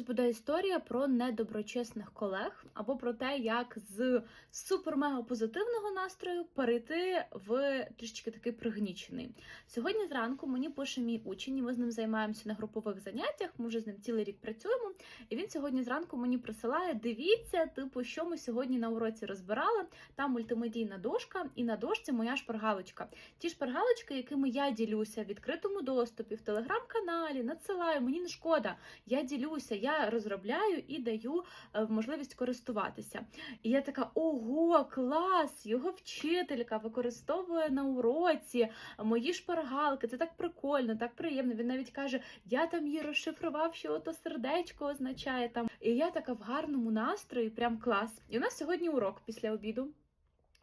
зараз буде історія про недоброчесних колег або про те, як з супер-мега позитивного настрою перейти в трішечки такий пригнічений. Сьогодні зранку мені пише мій учень, і ми з ним займаємося на групових заняттях. Ми вже з ним цілий рік працюємо. І він сьогодні зранку мені присилає: дивіться, типу, що ми сьогодні на уроці розбирали. Там мультимедійна дошка, і на дошці моя шпаргалочка. Ті шпаргалочки, якими я ділюся в відкритому доступі, в телеграм-каналі, надсилаю, мені не шкода. Я ділюся, я розробляю і даю е, можливість користуватися. І я така: ого, клас! Його вчителька використовує на уроці мої шпаргалки. Це так прикольно, так приємно. Він навіть каже: я там її розшифрував, що ото сердечко означає там. І я така в гарному настрої, прям клас. І у нас сьогодні урок після обіду.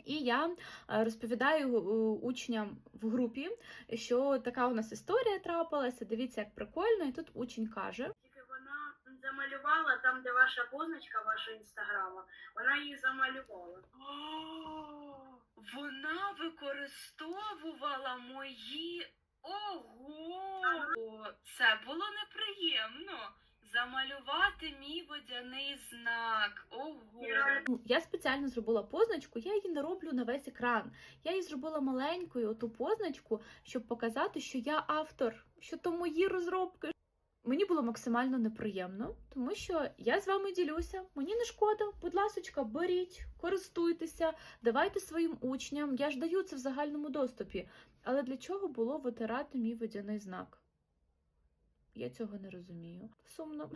І я е, розповідаю е, учням в групі, що така у нас історія трапилася. Дивіться, як прикольно. І тут учень каже: замалювала там, де ваша позначка вашого інстаграма, вона її замалювала. О, Вона використовувала мої. Ого! Це було неприємно. Замалювати мій водяний знак. Ого! Ну, Я спеціально зробила позначку, я її не роблю на весь екран. Я її зробила маленькою, оту позначку, щоб показати, що я автор, що то мої розробки. Мені було максимально неприємно, тому що я з вами ділюся. Мені не шкода, будь ласочка, беріть, користуйтеся, давайте своїм учням. Я ж даю це в загальному доступі. Але для чого було витирати мій водяний знак? Я цього не розумію. Сумно.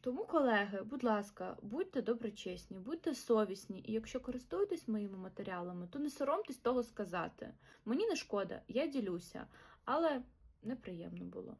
Тому, колеги, будь ласка, будьте доброчесні, будьте совісні, і якщо користуєтесь моїми матеріалами, то не соромтесь того сказати. Мені не шкода, я ділюся, але неприємно було.